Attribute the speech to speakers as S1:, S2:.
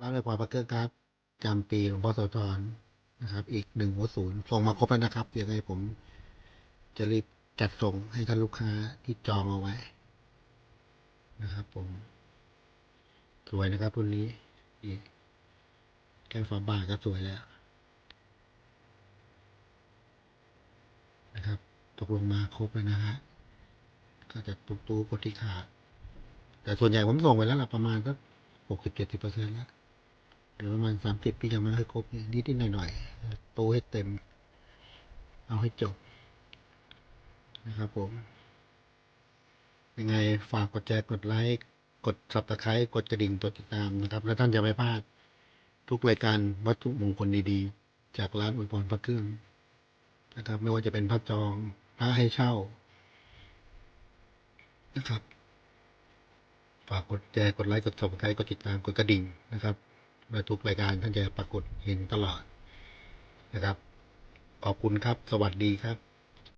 S1: ร้านเลยพรพักเกอร์การ์ดจำปีหลวงพ่อโสธรนะครับ อีกหนึ่งหัวศูนย์ส่งมาครบแล้วนะครับยังไงผม จะรีบจัดส่งให้ท่านลูกค้าที่จองเอาไว้ นะครับ ผม สวยนะครับรุ่นนี้นี่แก้มฝาบาทก็สวยแล้ว นะครับ ตกลงมาครบแล้วนะฮะก็จะตุกตู้กดที่ขาดแต่ส่วนใหญ่ผมส่งไปแล้วล่ะประมาณก็หกสิบเจ็ดสิบเปอร์เซ็นต์แล้ว หรือประมาณสามสิบพี่ยังไม่ค่อยครบนิดนิดหน่อยหน่อยๆตู้ให้เต็ม เอาให้จบ นะครับผม ยังไงฝากกดแชร์กดไลค์กด subscribe กดกระดิ่งตัวติดตามนะครับ แล้วท่านจะไม่พลาดทุกรายการวัตถุมงคลดีๆ จากร้านอุยพรณ์พระเครื่องนะครับ ไม่ว่าจะเป็นพระจองพระให้เช่า นะครับฝากกดแชร์กดไลค์กด subscribe กดติดตามกดกระดิ่งนะครับ ว่าทุกรายการท่านจะปรากฏเห็นตลอดนะครับ ขอบคุณครับ สวัสดีครับ